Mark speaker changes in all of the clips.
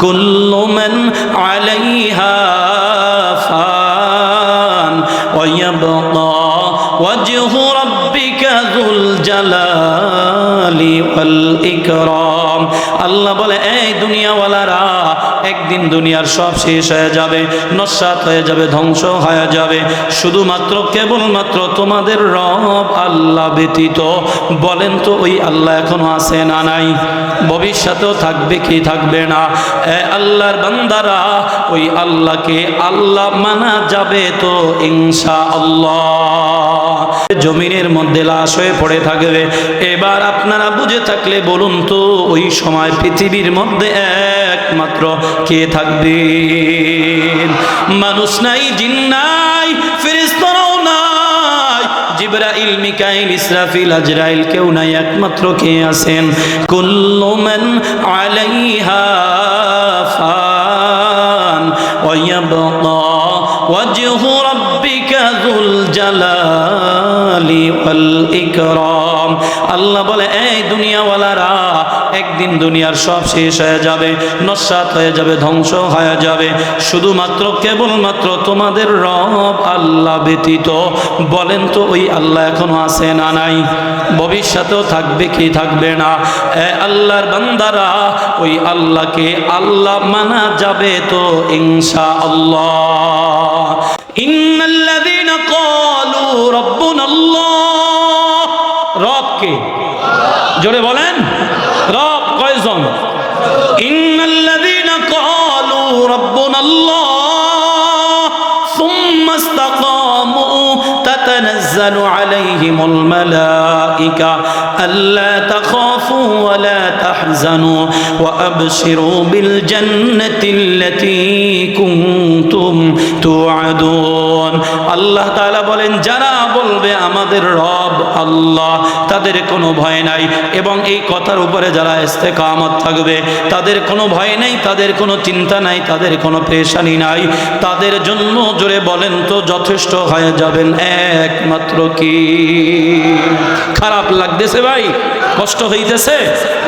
Speaker 1: كل من عليها একদিন দুনিয়ার সব শেষ হয়ে যাবে, নস্বাত হয়ে যাবে, ধ্বংস হয়ে যাবে। শুধুমাত্র, কেবলমাত্র তোমাদের রব আল্লাহ ব্যতীত। বলেন তো, ওই আল্লাহ এখনও আছে না নাই? ভবিষ্যতেও থাকবে কি থাকবে না? আল্লাহর বান্দারা, ওই আল্লাহকে আল্লাহ মানা যাবে তো ইনশা আল্লাহ জমিনের মধ্যে লাশ হয়ে পড়ে থাকবে। এবার আপনারা বুঝে থাকলে বলুন তো, ওই সময় পৃথিবীর মধ্যে একমাত্র কে থাকবে মানুষ নাই, জিন নাই, ফেরেশতারাও নাই, জিবরাইল, মিকাইল, ইসরাফিল, আজরাইল কেউ নাই, একমাত্র কে আছেন? কুল্লু মান আলাইহা দুনিয়ার সব শেষ হয়ে যাবে, নস্বাত হয়ে যাবে, ধ্বংস হয়ে যাবে। শুধুমাত্র, কেবলমাত্র তোমাদের রব আল্লাহ ব্যতীত, বলেন তো ওই আল্লাহ এখনও আছে না নাই? ভবিষ্যতেও থাকবে কি থাকবে না? আল্লাহর বান্দারা, ওই আল্লাহকে আল্লাহ মানা যাবে তো ইনশা আল্লাহ রবকে? জোরে বলেন। تتنزل عليهم الملائكة ألا تخافوا ولا تحزنوا وأبشروا بالجنة التي كنتم توعدون الله تعالى বলেন যারা বলবে, আমাদের রব আল্লাহ, তাদের কোনো ভয় নাই। এবং এই কথার উপরে যারা ইস্তেকামত থাকবে, তাদের কোনো ভয় নেই, তাদের কোনো চিন্তা নাই, তাদের কোনো পেশানি নাই। তাদের জন্য জোরে বলেন তো, যথেষ্ট হয়ে যাবেন একমাত্র কি? খারাপ লাগতেছে ভাই, কষ্ট হইতেছে,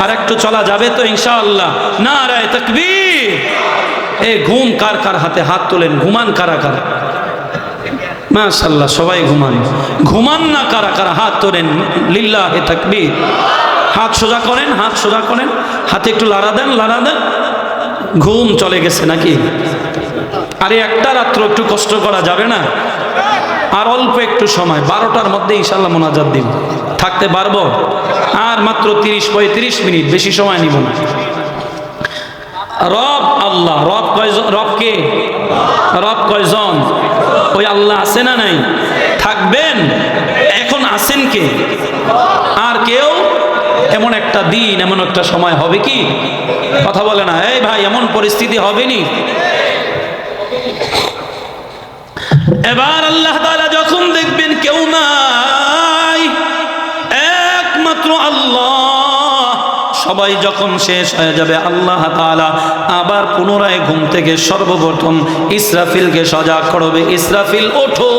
Speaker 1: আর একটু চলা যাবে তো ইনশাআল্লাহ। না রায় তকবীর। এ ঘুম কার কার হাতে? হাত তোলেন, ঘুমান কারা কারা? মাশাল্লাহ সবাই ঘুমান। ঘুমান না কারা? কারা? হাত তোলেন। লিল্লাহ হে তাকবীর। হাত সোজা করেন, হাত সোজা করেন। হাতে একটু লাড়া দেন লাড়া দেন। ঘুম চলে গেছে নাকি? আরে একটা রাত্র একটু কষ্ট করা যাবে না? আর অল্প একটু সময়। বারোটার মধ্যে ইনশাল্লাহ মোনাজাত দিন থাকতে পারব? আর মাত্র তিরিশ পঁয়ত্রিশ মিনিট, বেশি সময় নিব না। রব আল্লাহ, রব কয়জন, রব কে? রব কয়জন? ওই আল্লাহ আছে না নাই? থাকবেন? এখন আছেন কে? আর কেউ? এমন একটা দিন, এমন একটা সময় হবে কি? কথা বলে না, এই ভাই, এমন পরিস্থিতি হবে নি? এবার আল্লাহ তাআলা যখন দেখবেন কেউ নাই সবাই যখন শেষ হয়ে যাবে, আল্লাহ তাআলা আবার পুনরায় ঘুম থেকে সর্বপ্রথম ইসরাফিলকে সজাগ করবে। ইসরাফিল, ওঠো!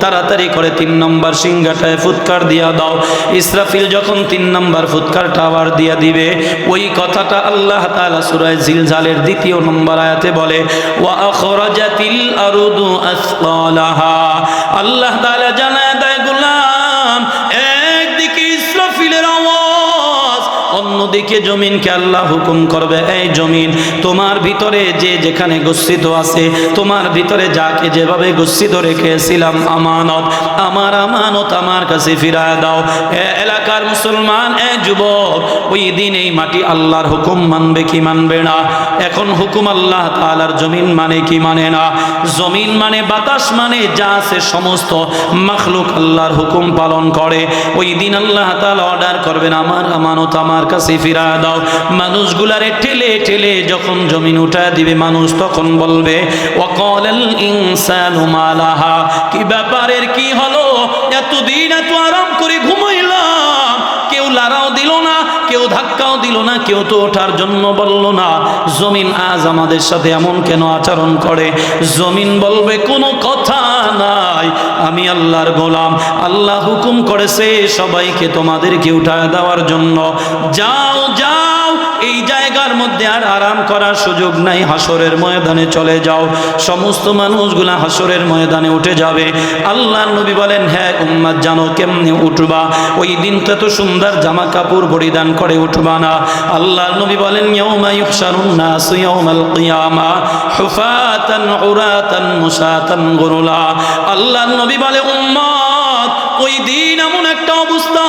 Speaker 1: তাড়াতাড়ি করে তিন নম্বর সিংহাটায় ফুৎকার দিয়া দাও। ইসরাফিল যখন তিন নম্বর ফুৎকারটা আবার দিয়া দিবে, ওই কথাটা আল্লাহ তাআলা সুরায় জিলজালের দ্বিতীয় নম্বর আয়াতে বলে, ওয়া আল্লাহ তাআলা জানায় অন্যদিকে জমিনকে আল্লাহ হুকুম করবে, এই জমিন তোমার ভিতরে যে যেখানে গচ্ছিত আছে, তোমার ভিতরে যাকে যেভাবে গচ্ছিত রেখেছিলাম আমানত, আমার আমানত আমার কাছে ফিরায় দাও। এ এলাকার মুসলমান, এ যুবক, ওই দিন এই মাটি আল্লাহর হুকুম মানবে কি মানবে না? এখন হুকুম আল্লাহ তাআলার জমিন মানে কি মানে না? জমিন মানে বাতাস মানে যা আছে সমস্ত মাখলুক আল্লাহর হুকুম পালন করে। ওই দিন আল্লাহ তালা অর্ডার করবেন, আমার আমানত আমার কাছে ফিরা দাও। মানুষগুলারে ঠেলে ঠেলে যখন জমিন উঠা দিবে, মানুষ তখন বলবে, ওয়াকালাল ইনসানু মালাহা। কি ব্যাপারের, কি হলো? এতদিন এত আরাম করে লারাও দিল না, কেউ ধাক্কাও দিল না, কেউ তো ওঠার জন্য বলল না। জমিন আজ আমাদের সাথে এমন কেন আচরণ করে? জমিন বলবে, কোনো কথা নাই, আমি আল্লাহর গোলাম। আল্লাহ হুকুম করেছে সবাইকে তোমাদেরকে উঠায় দেওয়ার জন্য। যাও যাও মধ্যে আর আরাম করার সুযোগ নাই। হাসরের ময়দানে চলে যাও। সমস্ত মানুষগুলা হাসরের ময়দানে উঠে যাবে। আল্লাহ নবী বলেন হ্যাঁ উম্মাদ, জানো কেমনে উঠবা? ওই দিন তো সুন্দর জামা কাপড় পরিধান করে উঠবা না। আল্লাহ নবী বলেন, ইয়াউমা ইউহশারুন নাসু ইয়াউমাল কিয়ামা হুফাতান উরাতান মুসাতান গুরুলা। আল্লাহ নবী বলে উম্মত ওই দিন এমন একটা অবস্থা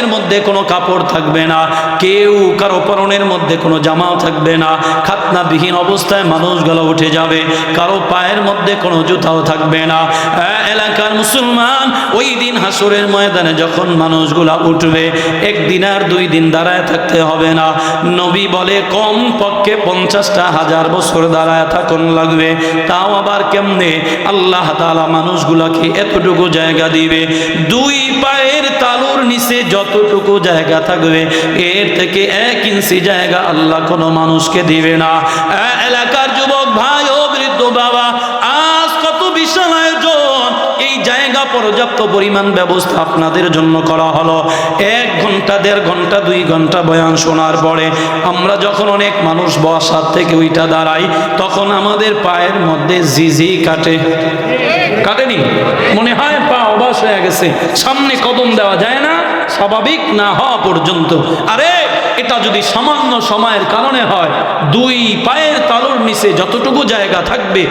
Speaker 1: পরনের মধ্যে কোনো কাপড় থাকবে না, কেউ কারও পরনের মধ্যে কোনো জামাও থাকবে না, খাতনাবিহীন অবস্থায় মানুষগুলো উঠে যাবে, কারও পায়ের মধ্যে কোনো জুতাও থাকবে না। এলাকার মুসলমান ওই দিন হাসরের ময়দানে যখন মানুষগুলা উঠবে, একদিন আর দুই দিন দাঁড়ায় থাকতে হবে না। নবী বলে কম পক্ষে পঞ্চাশটা হাজার বছর দাঁড়ায় থাকুন লাগবে, তাও আবার কেমনে? আল্লাহ তালা মানুষগুলাকে এতটুকু জায়গা দিবে। দুই পায়ের তালুর নিচে যতটুকু জায়গা থাকবে, এর থেকে এক ইঞ্চি জায়গা আল্লাহ কোনো মানুষকে দিবে না। এলাকার যুবক ভাই ও বৃদ্ধ বাবা, আজ কত বিশাল আয়োজন। এই জায়গা পর্যাপ্ত পরিমাণ ব্যবস্থা আপনাদের জন্য করা হলো। এক ঘণ্টা, দেড় ঘণ্টা, দুই ঘণ্টা বয়ান শোনার পরে আমরা যখন অনেক মানুষ বসার থেকে ওইটা দাঁড়াই, তখন আমাদের পায়ের মধ্যে জিজি কাটে। কাটেনি? মনে হয় পা অবাস হয়ে গেছে। সামনে কদম দেওয়া যায় না? স্বাভাবিক না হওয়া পর্যন্ত। আরে, এটা যদি সামান্য সময়ের কারণে হয়, দুই পায়ের তালুর নিচে যতটুকু জায়গা থাকবে,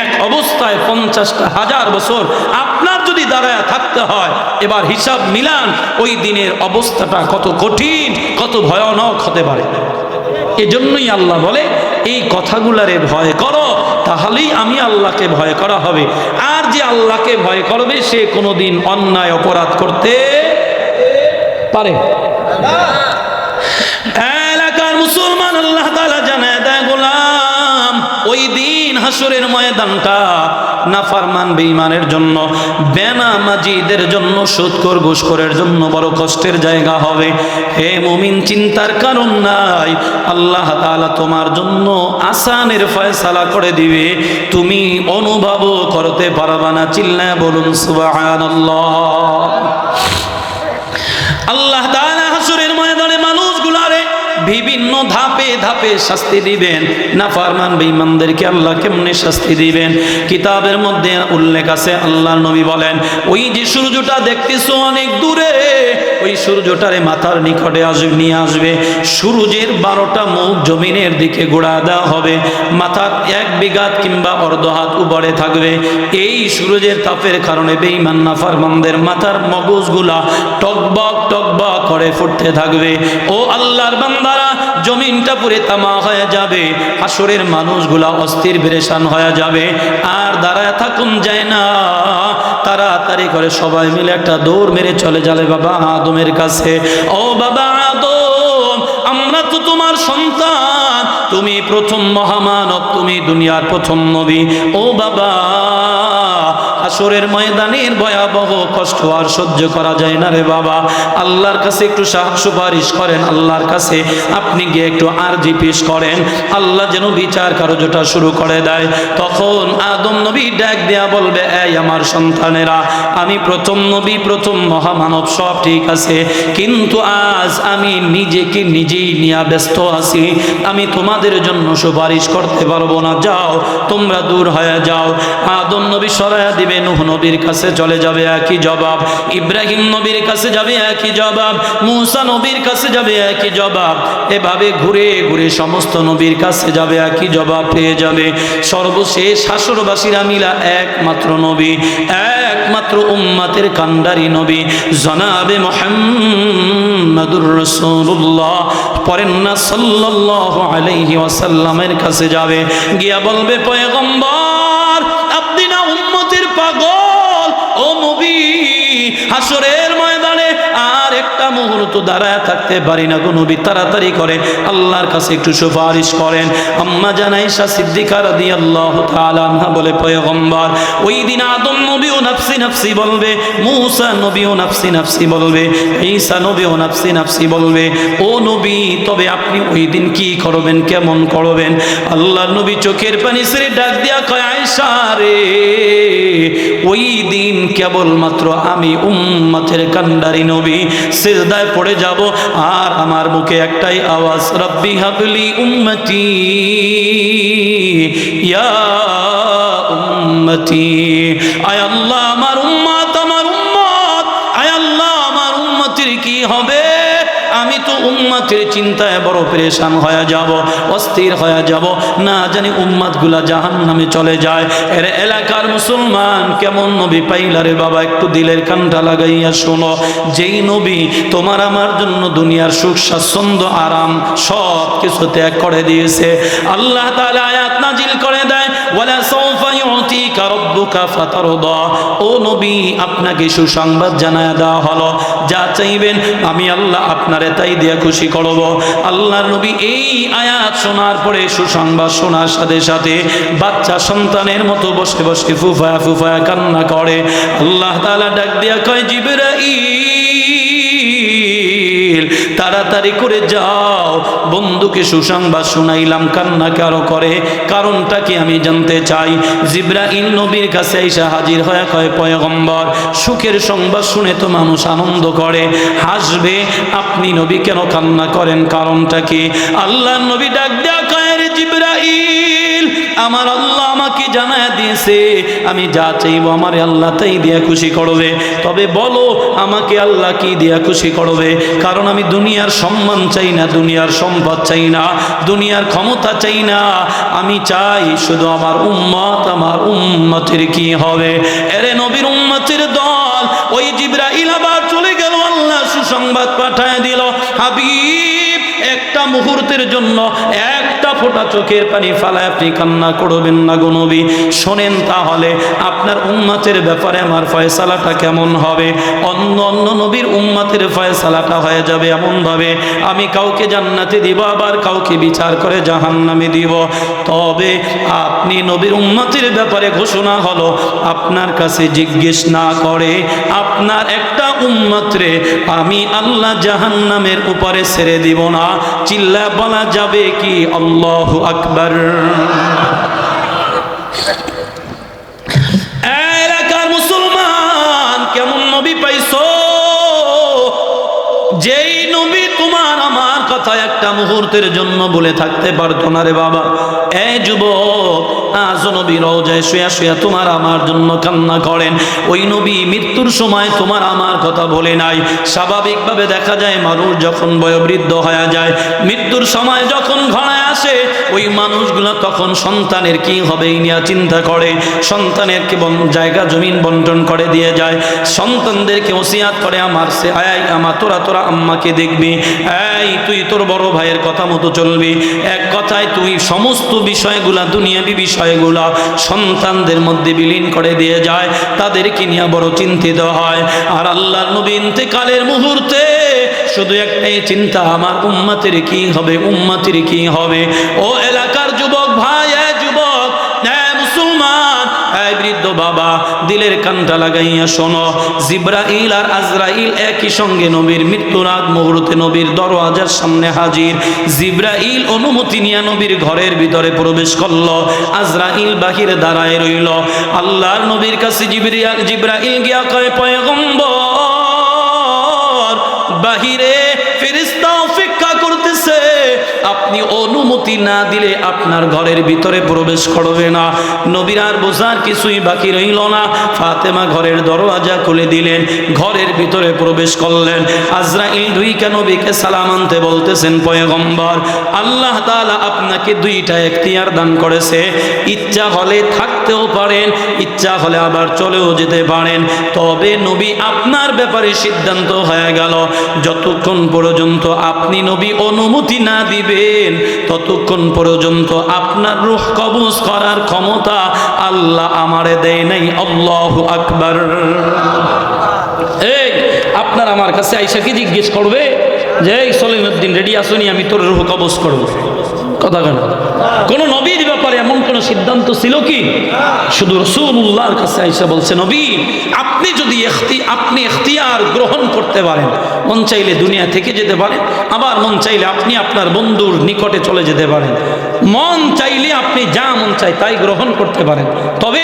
Speaker 1: এক অবস্থায় পঞ্চাশটা হাজার বছর আপনার যদি দাঁড়ায় থাকতে হয়, এবার হিসাব মিলান, ওই দিনের অবস্থাটা কত কঠিন, কত ভয়ানক হতে পারে। এজন্যই আল্লাহ বলে, এই কথাগুলারে ভয় করো, তাহলেই আমি আল্লাহকে ভয় করা হবে। আর যে আল্লাহকে ভয় করবে, সে কোনোদিন অন্যায় অপরাধ করতে পারে। এলাকার মুসলমান আল্লাহ তাআলা জানায় দেয়, গোলাম, ওই দিন হাসরের ময়দানটা নাফারমান বেঈমানের জন্য বেনামাজিদের জন্য সুদকর ঘুষখোরের জন্য বড় কষ্টের জায়গা হবে। হে মুমিন, চিন্তার কারণ নাই। আল্লাহ তাআলা তোমার জন্য আসানের ফয়সালা করে দিবে। তুমি অনুভব করতে পারবা না। চিল্লায় বলুন, সুবহানাল্লাহ। আল্লাহ হাসুরের ময়দানে মানুষগুলারে বিভিন্ন ধাপে ধাপে শাস্তি দিবেন। না ফারমান বেঈমানদেরকে আল্লাহ কেমনে শাস্তি দিবেন? কিতাবের মধ্যে উল্লেখ আছে আল্লাহ নবী বলেন, ওই যে সূর্যটা দেখতেছো অনেক দূরে ওই সূর্যটারে মাথার নিকটে আসবে, নিয়ে আসবে। সূর্যের বারোটা মুখ জমিনের দিকে গোড়া দেওয়া হবে। মাথার এক বিঘাত কিংবা অর্ধ হাত উপরে থাকবে। এই সূর্যের তাপের কারণে বেঈমান নাফারমানদের মাথার মগজগুলা টকবক টকবক করে ফুটতে থাকবে। ও আল্লাহর বান্দারা, জমিনটা পুরে তামা হয়ে যাবে। আসরের মানুষগুলা অস্থির বেরেশান হয়ে যাবে। আর দাঁড়ায় থাকুন যায় না। তাড়াতাড়ি করে সবাই মিলে একটা দৌড় মেরে চলে যাবে বাবা আদমের কাছে। ও বাবা আদম, আমরা তো তোমার সন্তান। তুমি প্রথম মহামানব, তুমি দুনিয়ার প্রথম নবী। ও বাবা আসরের ময়দানের ভয়াবহ কষ্ট আর সহ্য করা যায় না রে বাবা। আল্লাহর কাছে একটু সুপারিশ করেন, আল্লাহর কাছে আপনি গিয়ে একটু আরজি পেশ করেন। আল্লাহ যেন বিচার কার্যটা শুরু করে দেয়। তখন আদম নবী ডাক দেয়া বলবে, এই আমার সন্তানেরা, আমি প্রথম নবী, প্রথম মহামানব, সব ঠিক আছে। কিন্তু আজ আমি নিজেকে নিজেই নিয়ে ব্যস্ত আছি। আমি তোমাদের জন্য সুপারিশ করতে পারব না। যাও, তোমরা দূর হয়ে যাও। আদম নবী সরাইয়া দিবে নুহ নবীর কাছে চলে যাবে একই জবাব, ইব্রাহিম নবীর কাছে যাবে একই জবাব, মুসা নবীর কাছে যাবে একই জবাব। এভাবে ঘুরে ঘুরে সমস্ত নবীর কাছে যাবে একই জবাব পেয়ে যাবে। সর্বশেষ শাসরবাসীরা মিলা একমাত্র নবী, একমাত্র উম্মাতের কান্ডারি নবী, জনাবে মোহাম্মদুর রসুল্লাহ পরেন না সাল্লাল্লাহু আলাইহি ওয়াসাল্লামের কাছে যাবে, গিয়া বলবে, পয়গম্বর মুহূর্ত দাঁড়ায় থাকতে পারি না গো নবী তাড়াতাড়ি করে আল্লাহর কাছে একটু সুপারিশ করেন। আম্মা জানাইশা সিদ্দিকা রাদিয়াল্লাহু তাআলা আনহা বলে, পয়গম্বর, ওই দিন আদম নবীও নাফসি নাফসি বলবে, মূসা নবীও নাফসি নাফসি বলবে, ঈসা নবীও নাফসি নাফসি বলবে। ও নবী, তবে আপনি ওই দিন কি করবেন, কেমন করবেন? আল্লাহ নবী চোখের পানি ছেড়ে ডাক দিয়া কয়, আয়েশা রে, ওই দিন কেবলমাত্র আমি উম্মতের কান্ডারি নবী সিজদায় পড়ে যাব। আর আমার মুখে একটাই আওয়াজ, রব্বি হাবলি উম্মতি, ইয়া উম্মতি। আয় আল্লাহ, আমার চিন্তায় বড় পরেশান হয়ে যাব, অস্থির হয়ে যাব। না জানি উম্মাদগুলা জাহান নামে চলে যায়। এর এলাকার মুসলমান, কেমন নবী পাইলারে বাবা, একটু দিলের কানটা লাগাইয়া শোনো। যেই নবী তোমার আমার জন্য দুনিয়ার সুখ, স্বাচ্ছন্দ্য, আরাম সব কিছু ত্যাগ করে দিয়েছে। আল্লাহ তাআলা আয়াত নাজিল করে দেয়, ওয়ালা সুসংবাদ শোনার সাথে সাথে বাচ্চা সন্তানের মতো বসে বসে ফুফায়া ফুফায়া কান্না করে। আল্লাহ তাআলা ডাক দিয়া কয়, জিবরাইল তাড়াতাড়ি করে যাও। বন্ধুকে সুসংবাদ শুনাইলাম, কান্না কারও করে। কারণটা কি আমি জানতে চাই? জিব্রাইল নবীর কাছে এসে হাজির হয়ে কয়, পয়গম্বর, সুখের সংবাদ শুনে তো মানুষ আনন্দ করে। হাসবে, আপনি নবী কেন কান্না করেন? কারণটা কি? আল্লাহ নবী ডাক দেয়া কয়ের জিব্রাইল আমার আল্লাহ আমাকে জানায় দিয়েছে, আমি যা চাইব আমার আল্লাহ তাই দিয়া খুশি করবে। তবে বলো, আমাকে আল্লাহ কি দিয়া খুশি করবে? কারণ আমি দুনিয়ার সম্মান চাই না, দুনিয়ার সম্পদ চাই না, দুনিয়ার ক্ষমতা চাই না। আমি চাই শুধু আমার উম্মত, আমার উম্মতের কি হবে? এরে নবীর উম্মতের দল, ওই জিবরা আবার চলে গেল, আল্লাহ সুসংবাদ পাঠায় দিল, হাবিব, একটা মুহূর্তের জন্য একটা ফোঁটা চোখের পানি ফালায় আপনি কান্না করবেন না গো নবী। শোনেন তাহলে, আপনার উম্মাতের ব্যাপারে আমার ফয়সালাটা কেমন হবে? অন্য অন্য নবীর উম্মাতের ফয়সালাটা হয়ে যাবে এমনভাবে, আমি কাউকে জান্নাতে দিব, আবার কাউকে বিচার করে জাহান্নামে দিব। তবে আপনি নবীর উম্মাতের ব্যাপারে ঘোষণা হলো, আপনার কাছে জিজ্ঞেস না করে, আপনার একটা উম্মাত্রে আমি আল্লাহ জাহান্নামের উপরে ছেড়ে দিব না। চিল্লা বলা যাবে কি? আল্লাহ এলাকার মুসলমান, কেমন নবী পাইছো? যেই নবী তোমার আমার কথা একটা মুহূর্তের জন্য বলে থাকতে পারতো না রে বাবা। এ আজ নবী শুয়া শুয়া তোমার আমার জন্য কান্না করেন। ওই নবী মৃত্যুর সময় তোমার আমার কথা বলে নাই। স্বাভাবিকভাবে দেখা যায়, মানুষ যখন বয়োবৃদ্ধ হয়ে যায়, মৃত্যুর সময় যখন ঘনায় আসে, ওই মানুষগুলো তখন সন্তানের কি হবে এই নিয়ে চিন্তা করে। সন্তানের কে বন- জায়গা, জমিন বন্টন করে দিয়ে যায়। সন্তানদেরকে ওসিয়াত করে, আমার সে আয় আমার, তোরা তোরা আম্মাকে দেখবি। এই, তুই তোর বড় ভাইয়ের কথা মতো চলবি। এক কথায় তুই সমস্ত বিষয়গুলা, দুনিয়াবি বিষয়গুলা সন্তানদের মধ্যে বিলীন করে দিয়ে যায়। তাদেরকে নিয়ে বড় চিন্তিত হয়। আর আল্লাহর নবী ইন্তেকালের মুহূর্তে শুধু একটাই চিন্তা, আমার উম্মাতের কি হবে, উম্মাতের কি হবে? ও এলাকার যুবক ভাই যুবক মুসলমান বৃদ্ধ বাবা, দিলের লাগাইয়া শোনো। জিব্রাইল আর আজরাইল একই সঙ্গে নবীর মৃত্যুর আগ মুহূর্তে নবীর দরওয়াজার সামনে হাজির। জিব্রাইল অনুমতি নিয়ে নবীর ঘরের ভিতরে প্রবেশ করল। আজরাইল বাহিরে দাঁড়ায় রইল। আল্লাহর নবীর কাছে জিব্রাইল গিয়া কয়, পয়গম্বর অনুমতি না দিলে আপনার ঘরের ভিতরে প্রবেশ করবে না। নবীর আর বোঝার কিছুই বাকি রইল না। ফাতেমা ঘরের দরওয়াজা খুলে দিলেন, ঘরের ভিতরে প্রবেশ করলেন। আজরাইল দুইকা নবীকে সালাম আনতে বলতেছেন, পয়গম্বর, আল্লাহ তাআলা আপনাকে দুইটা এখতিয়ার দান করেছে। ইচ্ছা হলে থাকতেও পারেন, ইচ্ছা হলে আবার চলেও যেতে পারেন। তবে নবী আপনার ব্যাপারে সিদ্ধান্ত হয়ে গেল। যতক্ষণ পর্যন্ত আপনি নবী অনুমতি না দিবেন, ততক্ষণ পর্যন্ত আপনার রুখ কবজ করার ক্ষমতা আল্লাহ আমারে দেয় নাই, আল্লাহ আকবর। এই, আপনার আমার কাছে আইসা কি জিজ্ঞেস করবে? যে, এই সলিমুদ্দিন রেডি আসুনি আমি তোর রুহ কবজ করব। কথা কেন? কোন নবীর ব্যাপারে এমন কোন সিদ্ধান্ত ছিল কি? শুধু রসুল্লাহর কাছে আইসা বলছে, নবী, আপনি যদি আপনি এখতিয়ার গ্রহণ করতে পারেন, মন চাইলে দুনিয়া থেকে যেতে পারেন, আবার মন চাইলে আপনি আপনার বন্ধুর নিকটে চলে যেতে পারেন। মন চাইলে আপনি যা মন চাই তাই গ্রহণ করতে পারেন। তবে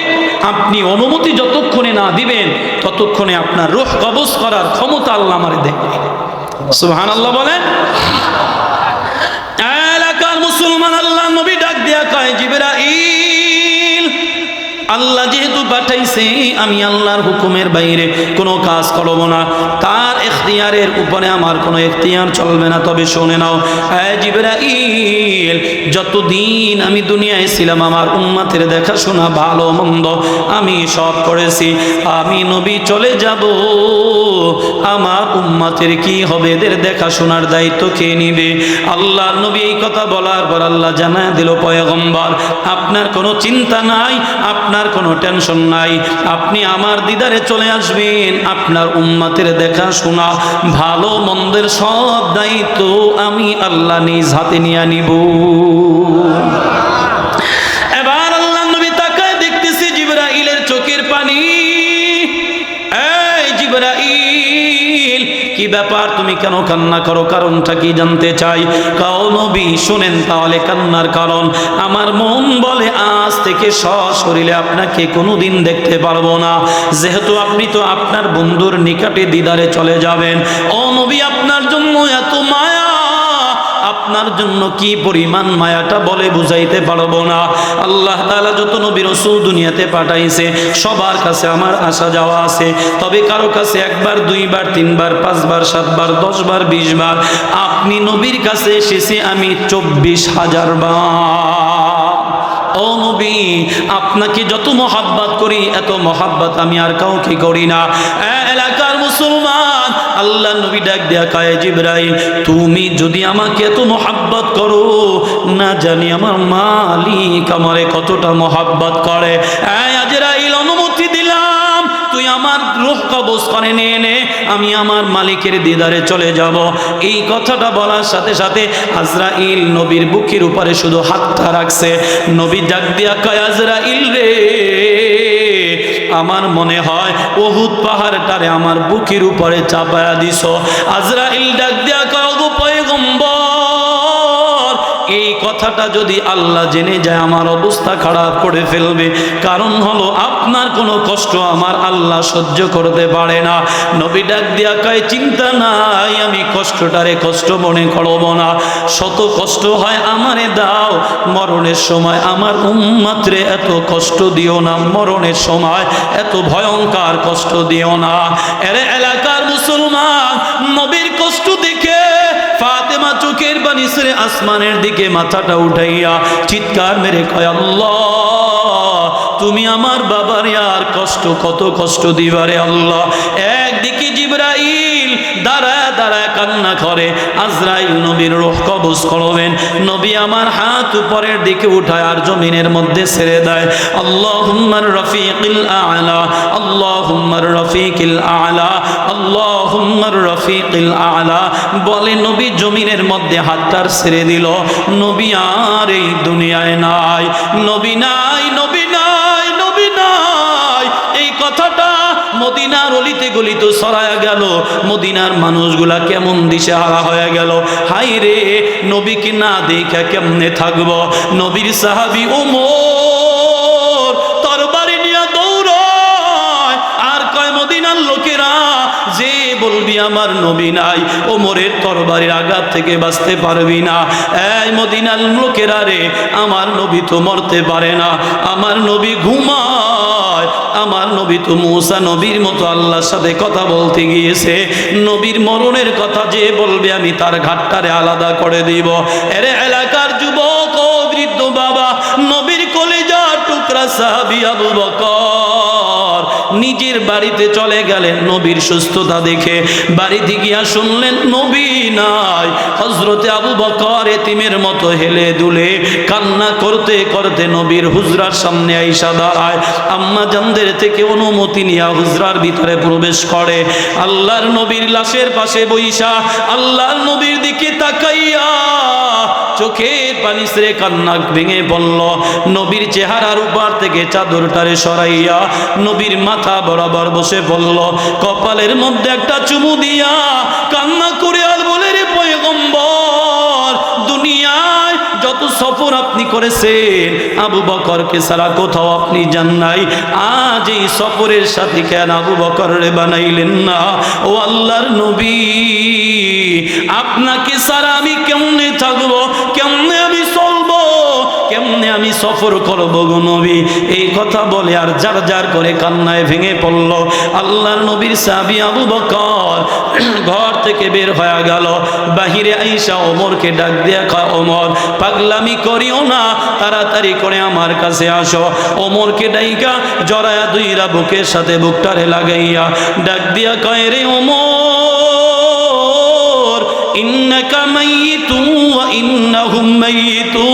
Speaker 1: আপনি অনুমতি যতক্ষণে না দিবেন, ততক্ষণে আপনার রুহ কবজ করার ক্ষমতা আল্লাহ আমার দেখবে সুহান আল্লাহ বলেন এলাকার মুসলমান আল্লাহ নবী ডাক আল্লাহ যেহেতু পাঠাইছে আমি আল্লাহর হুকুমের বাইরে কোনো কাজ করব না। তার এখতিয়ারের উপরে আমার কোনো এখতিয়ার চলবে না। তবে শুনে নাও জিবরাইল, যতদিন আমি দুনিয়ায় ছিলাম, আমার উম্মাতের দেখাশোনা ভালো মন্দ আমি সব করেছি। আমি নবী চলে যাব, আমার উম্মাতের কি হবে? এদের দেখাশোনার দায়িত্ব কে নিবে? আল্লাহ নবী এই কথা বলার পর আল্লাহ জানায় দিল, পয়গম্বর, আপনার কোনো চিন্তা নাই, আপনার কোনো টেনশন নাই। আপনি আমার দিদারে চলে আসবেন, আপনার উম্মাতের দেখাশোনা ভালো মন্দের সব দায়িত্ব আমি আল্লাহ নিজ হাতে নিয়ে নিব। ব্যাপার, তুমি কেন কান্না করো? কারণটা কি জানতে চাই? কাও নবী, শুনেন তাহলে কান্নার কারণ। আমার মন বলে, আজ থেকে স শরীরে আপনাকে কোনোদিন দেখতে পারব না। যেহেতু আপনি তো আপনার বন্ধুর নিকটে দিদারে চলে যাবেন। ও নবী, আপনার জন্য এত মায়া আপনার জন্য কি পরিমাণ মায়াটা বলে বুঝাইতে পারব না। আল্লাহ তাআলা যত নবী রসুল দুনিয়াতে পাঠাইছে, সবার কাছে আমার আসা যাওয়া আছে। তবে কারও কাছে একবার, দুইবার, তিনবার, পাঁচবার, সাতবার, দশবার বিশ বার আপনি নবীর কাছে এসেছি আমি চব্বিশ হাজার বার। ও নবী, আপনাকে যত মহাব্বাত করি, এত মহাব্বাত আমি আর কাউকে করি না। আল্লাহ নবী ডাক দেয়া কায়ে, জিব্রাইল, তুমি যদি আমাকে এত মহাব্বত করো, না জানি আমার মালিক আমারে কতটা মহাব্বত করে। আজরাইল, অনুমতি দিলাম, তুই আমার রূহ কবজ করে নিয়ে নে, আমি আমার মালিকের দিদারে চলে যাব। এই কথাটা বলার সাথে সাথে আজরাইল নবীর বুকের উপরে শুধু হাতটা রাখছে। নবী ডাক দিয়া কয়, আজরাইল রে আমার মনে হয় ওহুদ পাহাড়টারে আমার বুকের উপরে চাপায়া দিছ। আজরাইল ডাক দিয়া কথাটা যদি আল্লাহ জেনে যায়, আমার অবস্থা খারাপ করে ফেলবে। কারণ হলো, আপনার কোনো কষ্ট আমার আল্লাহ সহ্য করতে পারে না। নবী ডাক দিয়া কয়, চিন্তা নাই, আমি কষ্টটারে কষ্ট মনে করব না। শত কষ্ট হয় আমারে দাও, মরণের সময় আমার উম্মাত্রে এত কষ্ট দিও না, মরণের সময় এত ভয়ঙ্কর কষ্ট দিও না। এর এলাকার মুসলমান চোখের আসমানের দিকে মাথাটা উঠাইয়া চিৎকার মেরে কয়, আল্লাহ, তুমি আমার বাবার আর কষ্ট, কত কষ্ট দিবারে আল্লাহ। একদিকে জিব্রাইল দাঁড়ায় কান্না করে। আজরাইল নবীর রোহ কবজ করবেন নবী আমার হাত উপরের দিকে উঠায় আর জমিনের মধ্যে ছেড়ে দেয়। আল্লাহুম্মার রফিকিল আলা, আল্লাহুম্মার রফিকিল আলা, আল্লাহুম্মার রফিকিল আলা। বলে নবী জমিনের মধ্যে হাতটার ছেড়ে দিল। নবী আর এই দুনিয়ায় নাই। নবী নাই, নবী মদিনার অলিতে গলিত সরায়া গেল। মদিনার মানুষগুলা কেমন দিশে হারা হয়ে গেল। হাই রে নবীকে না দেখা কেমনে থাকব? নবীর সাহাবি ও ওমর আমার নবী নাই, ওমরের তরবারির আঘাত থেকে বাঁচতে পারবি না। এই মদিনার লোকেরা রে, আমার নবী তো মরতে পারে না, আমার নবী ঘুমায়, আমার নবী তো মুসা নবীর মতো আল্লাহর সাথে কথা বলতে গিয়েছে। নবীর মরণের কথা যে বলবে, আমি তার ঘাটটারে আলাদা করে দিব। এরে এলাকার যুবক ও বৃদ্ধ বাবা, নবীর কলেজা টুকরা সাহাবি আবু বকর নিজের বাড়িতে চলে গেলেন নবীর সুস্থতা দেখে। বাড়িতে গিয়া শুনলেন, নবী নাই। হজরতে আবু বকর এতিমের মতো হেলে দুলে কান্না করতে করতে নবীর হুজরার সামনে আইসা দাঁড়ায়। আম্মা জানদের থেকে অনুমতি নিয়া হুজরার ভিতরে প্রবেশ করে। আল্লাহর নবীর লাশের পাশে বইসা, আল্লাহর নবীর দিকে তাকাইয়া চোখের পানি সেরে কান্না ভেঙে পড়ল নবীর চেহারার উপর থেকে চাদরটারে সরাইয়া নবীর মাথা বরাবর বসে পড়ল কপালের মধ্যে একটা চুমু দিয়া কান্না করে আর বলে রে পয়গম্বর, দুনিয়ায় যত সফর আপনি করেছেন, আবু বকরকে সারা কোথাও আপনি যান নাই। আজ এই সফরের সাথে কেন আবু বকর বানাইলেন না? ও আল্লাহর নবী, আপনাকে সারা আমি কেমনে আমি সফর করব গো নবী। এই কথা বলে আর যার যার করে কান্নায় ভেঙে পড়ল। আল্লাহর নবীর সাবি আবু বকর ঘর থেকে বের হয়ে গেল। বাহিরে আইসা ওমরকে ডাক দিয়া কয়, ওমর, পাগলামি করিও না, তাড়াতাড়ি করে আমার কাছে আসো। ওমরকে ডাইকা জরায়া দুইরা বুকের সাথে বুকটারে লাগাইয়া ডাক দিয়া কয়, রে ওমর, ইন্নাকা মাইয়িতুন ওয়া ইন্নাহুম মাইয়িতুন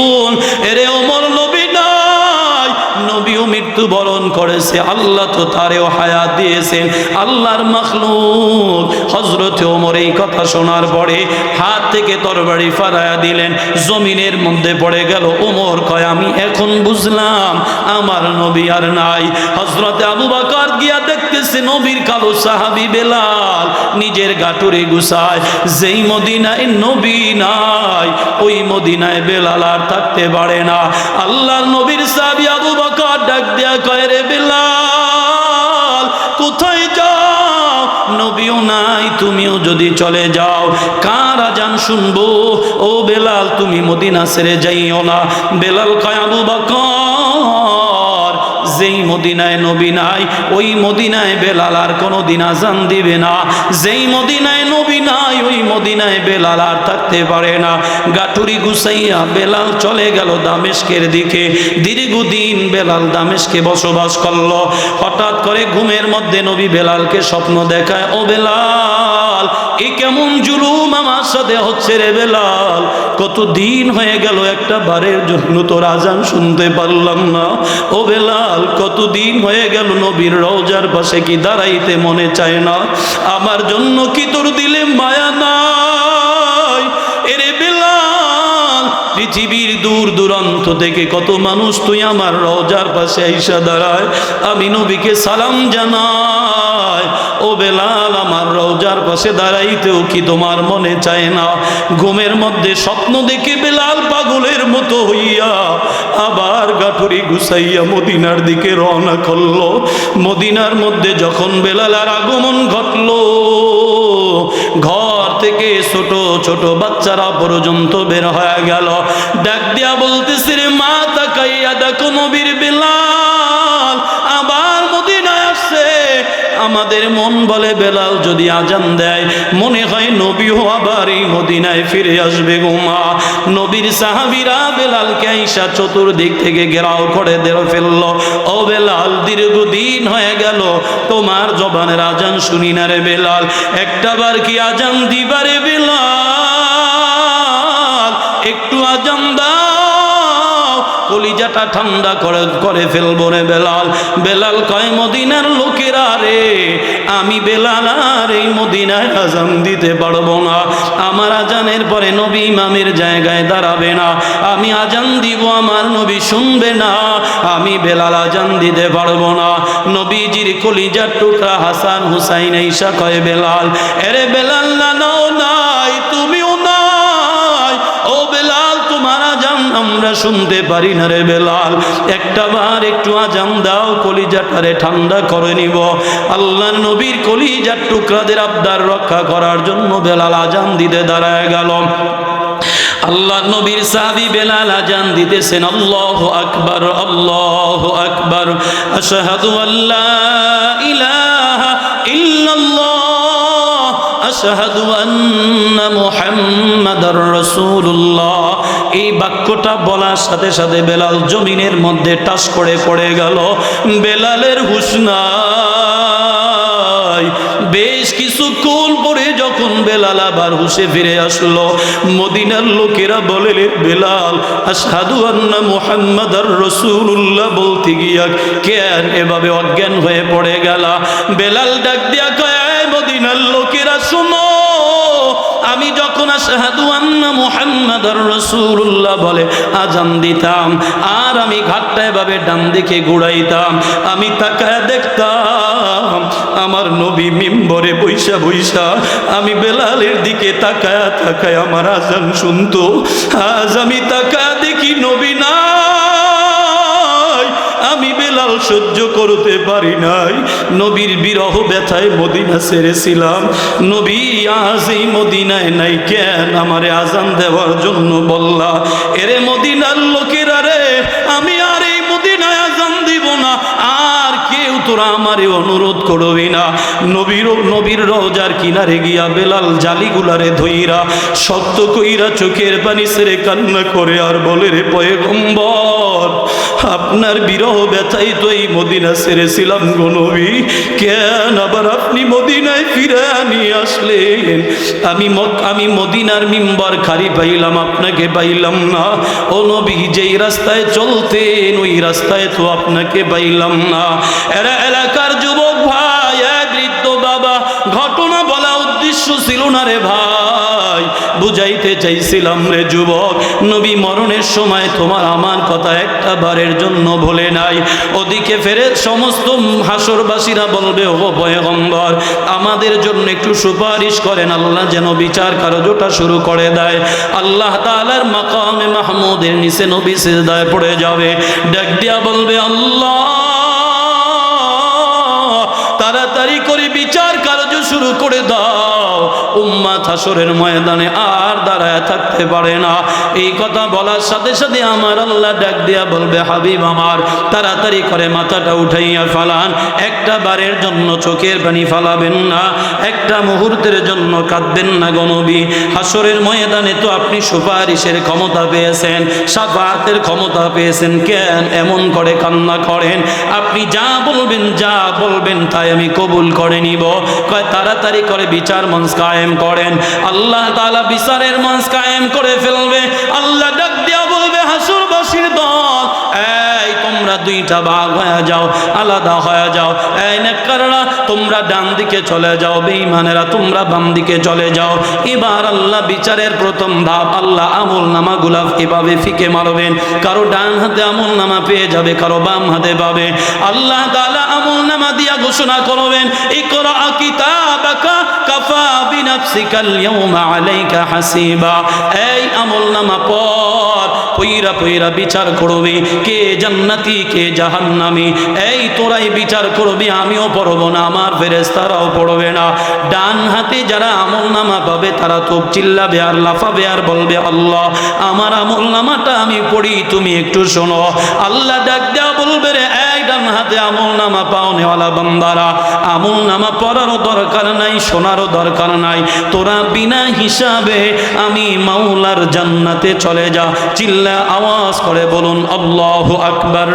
Speaker 1: করেছে, আল্লাহ তো তারেও হায়াত দিয়েছেন। আল্লাহর মখলুক। হজরত ওমর এই কথা শোনার পরে হাত থেকে তরবারি ফারায়া দিলেন, জমিনের মধ্যে পড়ে গেল, ওমর কয়, আমি এখন বুঝলাম, আমার নবী আর নাই। হজরতে আবু বাকর গিয়া দেখতেছে, নবীর কালো সাহাবি বেলাল নিজের গাটুরে গুছায়, যেই মদিনায় নবী নাই, ওই মদিনায় বেলাল আর থাকতে পারে না। আল্লাহ নবীর সাহাবি ডাক দেয়া কয় রে বেলাল, কোথায় যাও? নবীও নাই, তুমিও যদি চলে যাও, কার আজান শুনব? ও বেলাল, তুমি মদিনা ছেড়ে যাইও না। বেলাল কয়, আবু বকর, যেই মদিনায় নবী নাই, ওই মদিনায় বেলাল আর কোনো দিন আজান দিবে না। যেই মদিনায় নবী নাই ওই মদিনায় বেলাল আর থাকতে পারে না। গাঠুরি গুসাইয়া বেলাল চলে গেল দামেশকের দিকে। দীর্ঘদিন বেলাল দামেশকে বসবাস করল। হঠাৎ করে ঘুমের মধ্যে নবী বেলালকে স্বপ্ন দেখায়, ও বেলাল, এ কেমন জুলুম আমার সাথে হচ্ছে রে বেলাল? কত দিন হয়ে গেল একটা বারের জন্য তোর আজান শুনতে পারলাম না। ও বেলাল, কতদিন হয়ে গেল নবীর রওজার পাশে কি দাঁড়াইতে মনে চায় না? আমার জন্য কি তোর দিলে মায়া পৃথিবীর দূর দূরান্ত থেকে কত মানুষ তুই আমার রওজার পাশে আইসা দাঁড়ায়? আমি নবীকে সালাম জানাই। ও বেলাল, আমার রওজার পাশে দাঁড়াইতেও কি তোমার মনে চায় না? ঘুমের মধ্যে স্বপ্ন দেখে বেলাল পাগলের মতো হইয়া আবার গাঠুরি গুছাইয়া মদিনার দিকে রওনা করল। মদিনার মধ্যে যখন বেলালার আগমন ঘটলো ঘর থেকে ছোট ছোট বাচ্চারা পর্যন্ত বের হয়ে গেল। ডাক দিয়া বলতেছে, রে মা, তাকাইয়া দেখো নবীর বেলাল আমাদের মন বলে, বেলাল যদি আজান দেয়, মনে হয় নবীও আবার এই মদিনায় ফিরে আসবে গোমা নবীর সাহাবিরা বেলালকে আইসা চতুর্দিক থেকে ঘেরাও করে দেড় ফেলল। ও বেলাল, দীর্ঘদিন হয়ে গেল, তোমার জবানের আজান শুনি না রে বেলাল। একটাবার কি আজান দিবারে বেলাল? কলিজাটা ঠান্ডা করে করে ফেলব রে বেলাল। বেলাল কয়, মদিনার লোকেরা রে, আমি বেলাল আর এই মদিনায় আজান দিতে পারব না। আমার আজানের পরে নবী ইমামের জায়গায় দাঁড়াবে না। আমি আজান দিব, আমার নবী শুনবে না। আমি বেলাল আজান দিতে পারব না। নবীজির কলিজার টুকরা হাসান হুসাইন, ঈশা কয়, বেলাল, এরে বেলাল আমরা শুনতে পারি না রে বেলাল। একটা বার একটু আজান দাও, কলিজাটারে ঠান্ডা করে নিব। আল্লাহ নবীর কলিজার টুকরাদের আবদার রক্ষা করার জন্য বেলাল আজান দিতে দাঁড়ায় গেল। আল্লাহ নবীর সাহাবী বেলাল আজান দিতেছেন, আল্লাহ আকবার আল্লাহ আকবার, আশহাদু আল্লাহ ইলাহা ইল্লাল্লাহ, আশহাদু আন্না মুহাম্মাদার রাসূলুল্লাহ। এই বাক্যটা বলার সাথে সাথে বেলাল জমিনের মধ্যে টাস করে পড়ে গেল। বেলালের হুশ নাই। বেশ কিছুক্ষণ পরে যখন বেলাল আবার হুসে ফিরে আসলো। মদিনার লোকেরা বলে "রে বেলাল আসাদু আন্না মুহাম্মাদার রাসূলুল্লাহ, বলতে গিয়া কেন এভাবে অজ্ঞান হয়ে পড়ে গেল। বেলাল ডাক দিয়া আশহাদু আন্না মুহাম্মাদার রাসূলুল্লাহ বলে আজান দিতাম, আর আমি ঘাটটা এভাবে ডান দিকে ঘুরাইতাম। আমি তাকায় দেখতাম, আমার নবী মিম্বরে বৈশা বৈশা। আমি বেলালের দিকে তাকায় তাকায় আমার আজান শুনতো। আজ আমি তাকায় সহ্য করতে পারি নাই। নবীর বিরহ ব্যথায় মদিনা ছেড়েছিলাম। নবী আজ এই মদিনায় নাই কেন? আমারে আজান দেওয়ার জন্য বললা, এরে মদিনার লোকেরা রে, আমি আর এই মদিনায় আজান দিব না। আর কেউ তোরা আমারে অনুরোধ করবি না। নবীর নবীর রোজার কিনারে গিয়া বেলাল জালিগুলারে ধইরা শক্ত কইরা চোখের পানি সেরে কান্না করে আর বলে, রে পয়গম্বর আপনার বিরহ ব্যথাই তো এই মদিনা সেরেছিলাম গো কেন আবার আপনি মদিনায় ফিরে নিয়ে আসলেন? আমি আমি মদিনার মিম্বার খারি পাইলাম, আপনাকে পাইলাম না। ও নবী, যেই রাস্তায় চলতেন, ওই রাস্তায় তো আপনাকে পাইলাম না। এরা এলাকার যুবক ভাই বৃদ্ধ বাবা, ঘটনা বলা উদ্দেশ্য ছিল না রে ভাই। বুঝাইতে চাইছিলাম রে যুবক, নবী মরণের সময় তোমার আমার কথা একটা বারের জন্য ভুলে নাই। ওদিকে ফেরে সমস্ত হাসরবাসীরা বলবে, ও পয়গম্বর, আমাদের জন্য একটু সুপারিশ করেন, আল্লাহ যেন বিচার কার্যটা শুরু করে দেয়। আল্লাহ তাআলার মাকামে মাহমুদের নিচে নবী সিজদায় পড়ে যাবে। ডাক দিয়া বলবে, আল্লাহ, তাড়াতাড়ি করে বিচার কার্য শুরু করে দাও। উম্মা হাসরের ময়দানে আর দাঁড়ায় থাকতে পারে না। এই কথা বলার সাথে সাথে আমার আল্লাহ ডাক দিয়া বলবে, হাবিব আমার, তাড়াতাড়ি করে মাথাটা উঠাইয়া ফালান। একটা বারের জন্য চোখের পানি ফালাবেন না, একটা মুহূর্তের জন্য কাঁদবেন না গণবী হাসরের ময়দানে তো আপনি সুপারিশের ক্ষমতা পেয়েছেন। সাফাতের ক্ষমতা পেয়েছেন, কেন এমন করে কান্না করেন? আপনি যা বলবেন যা বলবেন, তাই আমি কবুল করে নিব। কয়, তাড়াতাড়ি করে বিচার মঞ্চ কায়েম করেন। আল্লাহ তাআলা বিচারের মঞ্চ কায়েম করে ফেলবে। আল্লাহ ডাক দিয়া বলবে হাসুরবাসীর দল, এই দুইটা ভাগ হয়ে যাও, আলাদা হয়ে যাও। এই তোমরা ডান দিকে চলে যাও তোমরা বাম দিকে চলে যাও। এবার আল্লাহ বিচারের প্রথম ধাপ, আল্লাহ আমল নামা গুলাফ এভাবে ফিকে মারবেন। কারও ডান হাতে আমল নামা পেয়ে যাবে, কারও বাম হাতে পাবে। আল্লাহ তাআলা আমল নামা দিয়া ঘোষণা করবেন, ইকরা কিতাবাকা পইরা পইরা বিচার করবি, কে জান্নাতি, কে জাহান্নামি। এই তোরাই বিচার করবি, আমিও পড়ব না, আমার ফেরেস্তারাও পড়বে না। ডান হাতে যারা আমল নামা পাবে, তারা তো চিল্লাবে আর লাফাবে আর বলবে, আল্লাহ, আমার আমল নামাটা আমি পড়ি, তুমি একটু শোনো। আল্লাহ ডাক দেওয়া বলবে রে হাতে আমল নামা পাওনেওয়ালা বান্দারা, আমল নামা পড়ারও দরকার নাই, শোনারও দরকার নাই। তোরা বিনা হিসাবে আমি মাওলার জান্নাতে চলে যা, চিল্লা আওয়াজ করে বলুন, আল্লাহ আকবার।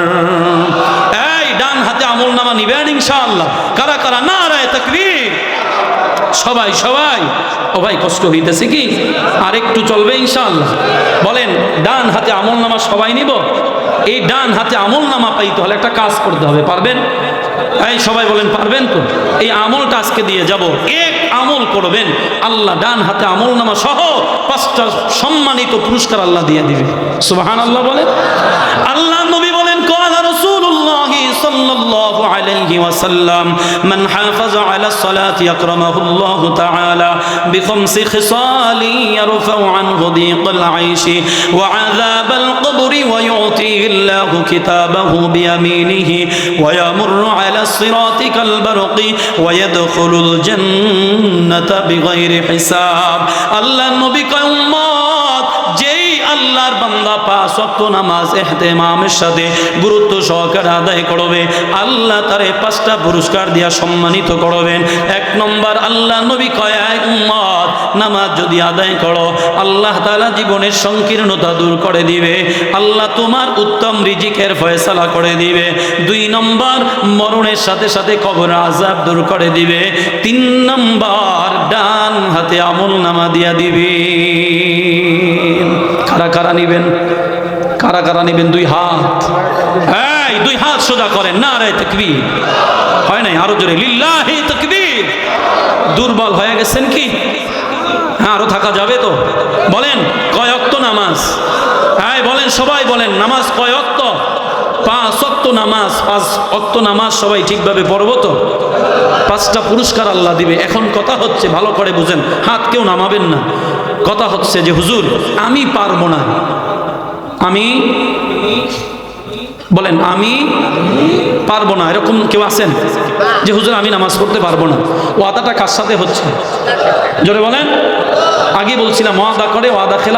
Speaker 1: এই, ডান হাতে আমল নামা নিবেন ইনশাআল্লাহ। কারা কারা? না রায় তাকবীর। সবাই সবাই। ও ভাই, কষ্ট হইতেছে কি? আর একটু চলবে ইনশাআল্লাহ। বলেন, ডান হাতে আমল নামা সবাই নিব? এই ডান হাতে আমল নামা পাইতে হলে একটা কাজ করতে হবে, পারবেন? এই সবাই বলেন, পারবেন তো? এই আমলটা আজকে দিয়ে যাব। এক আমল করবেন, আল্লাহ ডান হাতে আমল নামা সহ পাঁচটা সম্মানিত পুরস্কার আল্লাহ দিয়ে দিবে। সুবাহান আল্লাহ বলেন। আল্লাহ নবী বলেন রসুল্লাহ صلى الله عليه وسلم. من حافظ على الصلاة يكرمه الله تعالى بخمس خصال يرفع عنه ضيق العيش وعذاب القبر ويعطيه الله كتابه بيمينه ويمر على الصراط كالبرق ويدخل الجنة بغير حساب. الله بكم বান্দা পাঁচ ওয়াক্ত নামাজ এহতেমামের সাথে গুরুত্ব সহকারে আদায় করবে। আল্লাহ তারে পাঁচটা পুরস্কার দিয়া সম্মানিত করবেন। এক নম্বর, আল্লাহ নবী কয়ায় উম্মত, নামাজ যদি আদায় করো, আল্লাহ তালা জীবনের সংকীর্ণতা দূর করে দিবে। আল্লাহ তোমার উত্তম রিজিকের ফয়সালা করে দিবে। দুই নম্বর, মরণের সাথে সাথে কবর আজাব দূর করে দিবে। তিন নম্বর, ডান হাতে আমল নামা দিয়া দিবে কারা কারা নিবেন? কারা কারা নিবেন দুই হাত। এই, দুই হাত সোজা করেন। না রে তকবীর। হয় নাই? আরও জোরে। লিল্লাহি তকবীর। দুর্বল হয়ে গেছেন কি? হ্যাঁ আরও থাকা যাবে তো। বলেন, কয় অক্ত নামাজ? হ্যাঁ বলেন, সবাই বলেন, নামাজ কয় অক্ত? পাঁচ অক্ত নামাজ, পাঁচ অক্ত নামাজ সবাই ঠিকভাবে পড়ব তো? পাঁচটা পুরস্কার আল্লাহ দিবে। এখন কথা হচ্ছে, ভালো করে বুঝেন। হাত কেউ নামাবেন না। কথা হচ্ছে যে, হুজুর, আমি পারব না। আমি বলেন, আমি পারব না, এরকম কেউ আছেন যে হুজুর আমি নামাজ পড়তে পারব না। ওয়াদাটা কার সাথে হচ্ছে? জোরে বলেন। আগে বলছিলাম, ওয়াদা করে, ওয়াদা খেলা